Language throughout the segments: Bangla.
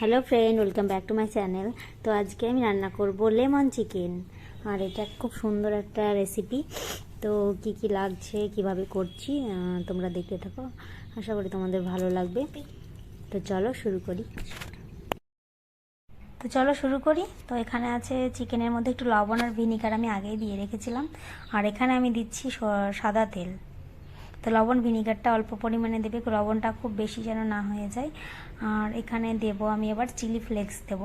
Hello friend welcome back to my channel তো আজকে আমি রান্না করব লেমন চিকেন। আর এটা খুব সুন্দর একটা রেসিপি তো কি কি লাগছে, কীভাবে করছি তোমরা দেখতে থাকো। আশা করি তোমাদের ভালো লাগবে। তো চলো শুরু করি। তো চলো শুরু করি। তো এখানে আছে চিকেনের মধ্যে একটু লবণ আর ভিনিগার আমি আগেই দিয়ে রেখেছিলাম। আর এখানে আমি দিচ্ছি সাদা তেল। তো লবণ ভিনিগারটা অল্প পরিমাণে দেবে, লবণটা খুব বেশি যেন না হয়ে যায়। আর এখানে দেব আমি এবার চিলি ফ্লেক্স দেব।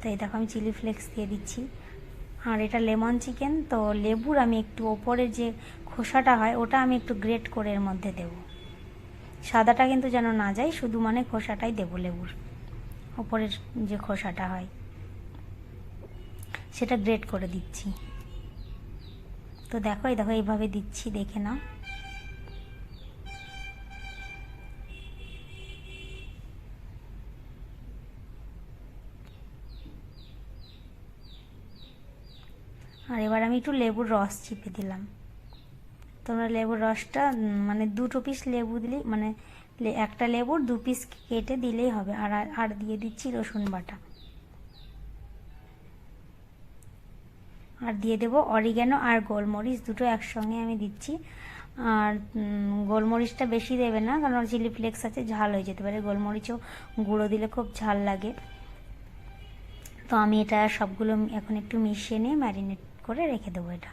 তো এই দেখো আমি চিলি ফ্লেক্স দিয়ে দিচ্ছি। আর এটা লেমন চিকেন, তো লেবুর আমি একটু ওপরের যে খোসাটা হয়, ওটা আমি একটু গ্রেট করে এর মধ্যে দেব। সাদাটা কিন্তু যেন না যায়, শুধু মানে খোসাটাই দেবো লেবুর। ওপরের যে খোসাটা হয়, সেটা গ্রেট করে দিচ্ছি। তো দেখো, এই দেখো, এইভাবে দিচ্ছি, দেখে নাও। আর এবার আমি একটু লেবুর রস চিপে দিলাম। তোমরা লেবুর রসটা মানে দুটো পিস লেবু দিলে মানে একটা লেবুর দু পিস কেটে দিলেই হবে। আর, আর- দিয়ে দিচ্ছি রসুন বাটা। আর দিয়ে দেবো অরিগ্যানো আর গোলমরিচ, দুটো একসঙ্গে আমি দিচ্ছি। আর গোলমরিচটা বেশি দেবে না, কারণ চিলি ফ্লেক্স আছে, ঝাল হয়ে যেতে পারে। গোলমরিচও গুঁড়ো দিলে খুব ঝাল লাগে। তো আমি এটা সবগুলো এখন একটু মিশিয়ে নিয়ে ম্যারিনেট করে রেখে দেবো এটা।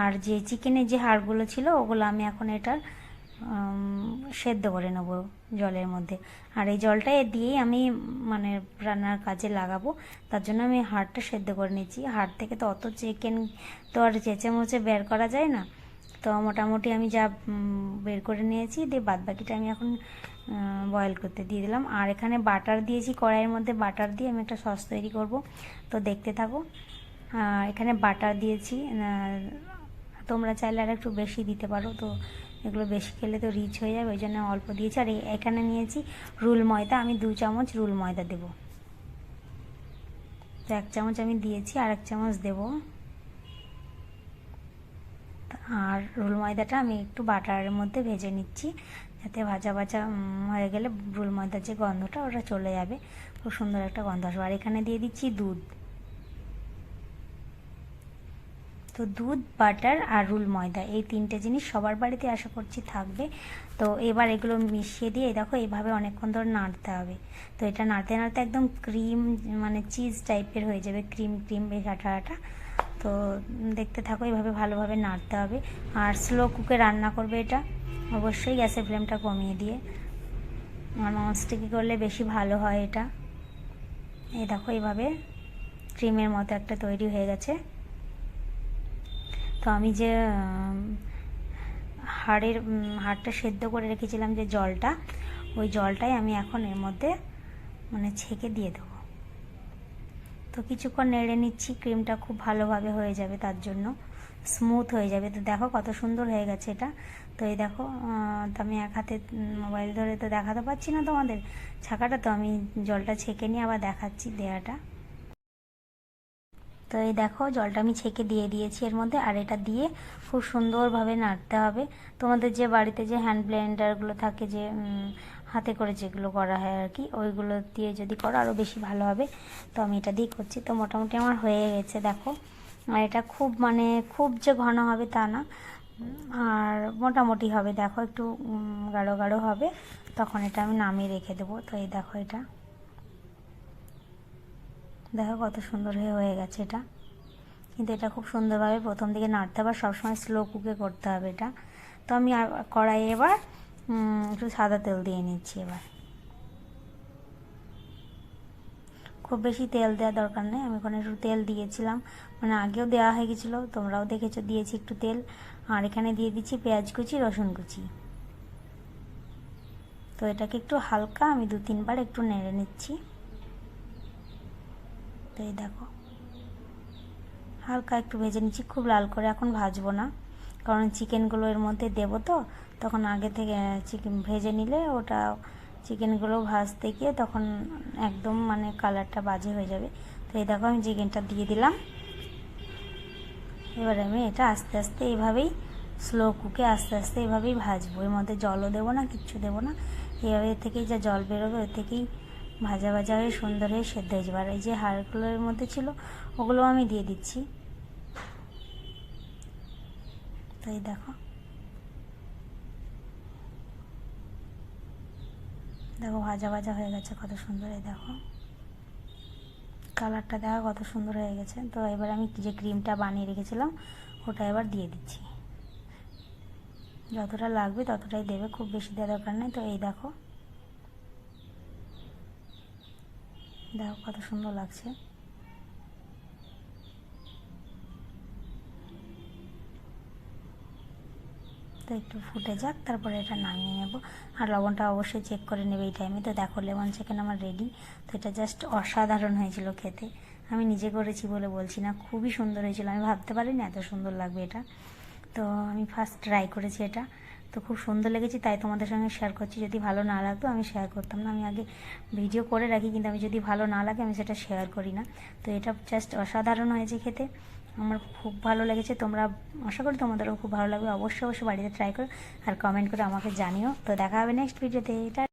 আর যে চিকেনের যে হাড়গুলো ছিল, ওগুলো আমি এখন এটা সেদ্ধ করে নেব জলের মধ্যে। আর এই জলটা দিয়েই আমি মানে রান্নার কাজে লাগাবো। তার জন্য আমি হাড়টা সেদ্ধ করে নিচ্ছি। হাড় থেকে তো অত চিকেন তো আর চেঁচে মুচে বের করা যায় না। তো মোটামুটি আমি যা বের করে নিয়েছি, দিয়ে বাদ বাকিটা আমি এখন বয়েল করতে দিয়ে দিলাম। আর এখানে বাটার দিয়েছি, কড়াইয়ের মধ্যে বাটার দিয়ে আমি একটা সস তৈরি করব। তো দেখতে থাকো। এখানে বাটার দিয়েছি। তোমরা চাইলে আর একটু বেশি দিতে পারো। তো এগুলো বেশি খেলে তো রিচ হয়ে যাবে, ওই জন্য অল্প দিয়েছি। আর এখানে নিয়েছি রুল ময়দা। আমি দু চামচ রুল ময়দা দেবো। তো এক চামচ আমি দিয়েছি, আর এক চামচ দেবো। আর রুল ময়দাটা আমি একটু বাটারের মধ্যে ভেজে নিচ্ছি, যাতে ভাজা ভাজা হয়ে গেলে রুল ময়দার যে গন্ধটা, ওটা চলে যাবে। খুব সুন্দর একটা গন্ধ আসবে। আর এখানে দিয়ে দিচ্ছি দুধ। তো দুধ, বাটার আর রুল ময়দা, এই তিনটে জিনিস সবার বাড়িতে আশা করছি থাকবে। তো এবার এগুলো মিশিয়ে দিয়ে দেখো এইভাবে অনেকক্ষণ ধরে নাড়তে হবে। তো এটা নাড়তে নাড়তে একদম ক্রিম মানে চিজ টাইপের হয়ে যাবে, ক্রিম ক্রিম বেশ আটা তো দেখতে থাকো এইভাবে ভালোভাবে নাড়তে হবে। আর স্লো কুকে রান্না করবে এটা, অবশ্যই গ্যাসের ফ্লেমটা কমিয়ে দিয়ে। আর ননস্টিকি করলে বেশি ভালো হয় এটা। এই দেখো এইভাবে ক্রিমের মতো একটা তৈরি হয়ে গেছে। তো আমি যে হাড়ের হাড়টা সেদ্ধ করে রেখেছিলাম যে জলটা, ওই জলটাই আমি এখন এর মধ্যে মানে ছেঁকে দিয়ে দেবো। তো কিছুক্ষণ নেড়ে নিচ্ছি, ক্রিমটা খুব ভালোভাবে হয়ে যাবে তার জন্য, স্মুথ হয়ে যাবে। তো দেখো কত সুন্দর হয়ে গেছে এটা। তো এই দেখো তো আমি এক হাতে মোবাইল ধরে তো দেখাতে পারছি না তোমাদের, ছাকাটা তো আমি জলটা ছেঁকে নিয়ে আবার দেখাচ্ছি দেয়াটা। তো এই দেখো, জলটা আমি ছেঁকে দিয়ে দিয়েছি এর মধ্যে, আর এটা দিয়ে খুব সুন্দরভাবে নাড়তে হবে। তোমাদের যে বাড়িতে যে হ্যান্ড ব্লেন্ডারগুলো থাকে যে হাতে করে যেগুলো করা হয় আর কি, ওইগুলো দিয়ে যদি করো আরও বেশি ভালো হবে। তো আমি এটা দিয়ে করছি। তো মোটামুটি আমার হয়ে গেছে, দেখো। আর এটা খুব মানে খুব যে ঘন হবে তা না। আর মোটামুটি হবে, দেখো, একটু গাঢ় গাঢ় হবে। তখন এটা আমি নামিয়ে রেখে দেবো। তো এই দেখো এটা। দেখো কত সুন্দর হয়ে হয়ে গেছে এটা। কিন্তু এটা খুব সুন্দরভাবে প্রথম দিকে নাড়তে হবে সবসময় স্লো কুকে করতে হবে এটা। তো আমি আর কড়াইয়ে এবার একটু সাদা তেল দিয়ে নিচ্ছি এবার। খুব বেশি তেল দেওয়ার দরকার নেই, আমি ওখানে একটু তেল দিয়েছিলাম। মানে আগেও দেওয়া হয়ে গেছিল, তোমরাও দেখেছ, দিয়েছি একটু তেল। আর এখানে দিয়ে দিচ্ছি পেঁয়াজ কুচি, রসুন কুচি। তো এটাকে একটু হালকা আমি দু তিনবার একটু নেড়ে নিচ্ছি। তো এই দেখো। হালকা একটু ভেজে নিচ্ছি, খুব লাল করে। এখন ভাজবো না, কারণ চিকেনগুলো এর মধ্যে দেবো তো, তখন আগে থেকে চিকেন ভেজে নিলে ওটা চিকেনগুলো ভাজতে গিয়ে তখন একদম মানে কালারটা বাজে হয়ে যাবে। তো এই দেখো, আমি চিকেনটা দিয়ে দিলাম। এবার আমি এটা আস্তে আস্তে এইভাবেই স্লো কুকে আস্তে আস্তে এভাবেই ভাজবো। এর মধ্যে জলও দেবো না, কিচ্ছু দেবো না। এর থেকেই যা জল বেরোবে ওর থেকেই ভাজা ভাজা হয়ে সুন্দর হয়ে সেদ্ধ হয়ে যাবে। আর এই যে হাড়গুলোর মধ্যে ছিল ওগুলো আমি দিয়ে দিচ্ছি। তো এই দেখো। দেখো ভাজা ভাজা হয়ে গেছে, কত সুন্দর এই দেখো। কালারটা দেখো কত সুন্দর হয়ে গেছে। তো এবার আমি যে ক্রিমটা বানিয়ে রেখেছিলাম, ওটা এবার দিয়ে দিচ্ছি। যতটা লাগবে ততটাই দেবে, খুব বেশি দেওয়ার দরকার নেই। তো এই দেখো। দেখো কত সুন্দর লাগছে। তো একটু ফুটে যাক, তারপরে এটা নামিয়ে নেব। আর লবণটা অবশ্যই চেক করে নেবে এই টাইমে তো দেখো লেমন চিকেন আমার রেডি তো এটা জাস্ট অসাধারণ হয়েছিল খেতে। আমি নিজে করেছি বলে বলছি না, খুবই সুন্দর হয়েছিল। আমি ভাবতে পারিনি এত সুন্দর লাগবে এটা। তো আমি ফার্স্ট ট্রাই করেছি এটা। তো খুব সুন্দর লেগেছে, তাই তোমাদের সঙ্গে শেয়ার করছি। যদি ভালো না লাগতো আমি শেয়ার করতাম না, আমি আগে ভিডিও করে রাখি, কিন্তু আমি যদি ভালো না লাগে আমি সেটা শেয়ার করি না। তো এটা জাস্ট অসাধারণ হয়েছে খেতে, আমার খুব ভালো লেগেছে। তোমরা, আশা করি তোমাদেরও খুব ভালো লাগবে। অবশ্যই অবশ্যই বাড়িতে ট্রাই করো আর কমেন্ট করে আমাকে জানিও। তো দেখা হবে নেক্সট ভিডিওতে এটা